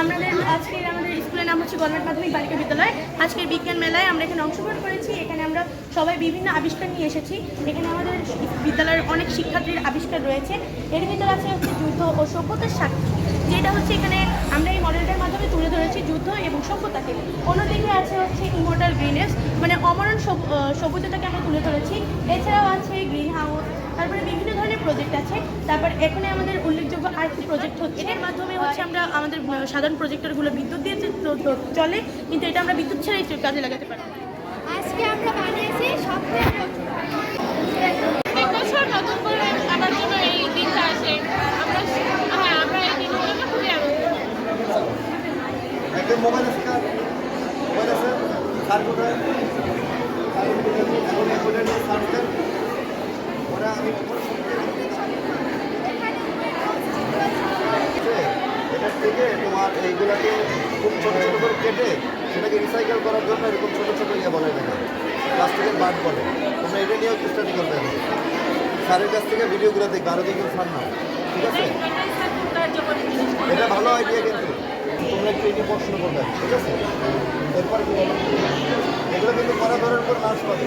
আমাদের আজকের আমাদের স্কুলের নাম হচ্ছে গভর্নমেন্ট মাধ্যমিক বালিকা বিদ্যালয়। আজকের বিজ্ঞান মেলায় আমরা এখানে অংশগ্রহণ করেছি। এখানে আমরা সবাই বিভিন্ন আবিষ্কার নিয়ে এসেছি। এখানে আমাদের বিদ্যালয়ের অনেক শিক্ষার্থীর আবিষ্কার রয়েছে। এর ভিতরে আছে হচ্ছে যুদ্ধ ও সভ্যতার সাক্ষী যেটা হচ্ছে এখানে আমরা এই মডেলটার মাধ্যমে তুলে ধরেছি যুদ্ধ এবং সভ্যতাকে। অন্যদিকে আছে হচ্ছে ইমোর্টাল গ্রিনেস মানে অমরণ সভ্য- আহ, সভ্যতাটাকে আমরা তুলে ধরেছি। এছাড়াও আছে গ্রিন হাউস তারপরে বিভিন্ন প্রজেক্ট আছে। তারপর এখানে আমাদের উল্লেখযোগ্য আরেকটি প্রজেক্ট হচ্ছে এর মাধ্যমে হচ্ছে আমরা আমাদের সাধারণ প্রজেক্টরগুলো বিদ্যুৎ দিয়ে যে তো- তো চলে কিন্তু এটা আমরা বিদ্যুৎ ছাড়াই কাজে লাগাতে পারি। আজকে আমরা বানিয়েছি প্রত্যেক বছর নতুন করে আমার জন্য এই দিনটা আসে। আমরা হ্যাঁ আমরা এই দিনগুলোকে খুবই আনন্দ থেকে তোমার এইগুলাকে খুব ছোটো ছোটো করে কেটে সেটাকে রিসাইকেল করার জন্য এরকম ছোট ছোট ইয়ে বলে দেখা প্লাস্টিকের বাট বলে। তোমরা এটা নিয়েও স্টাডি করবে। স্যারের কাছ থেকে ভিডিওগুলো দেখবে আরও দেখবে ফান না। ঠিক আছে? এটা ভালো আইডিয়া কিন্তু। তোমরা একটু এটি পড়াশোনা করবে। ঠিক আছে? এরপর কি এগুলো কিন্তু করা ধরার পর মার্কস পাবে।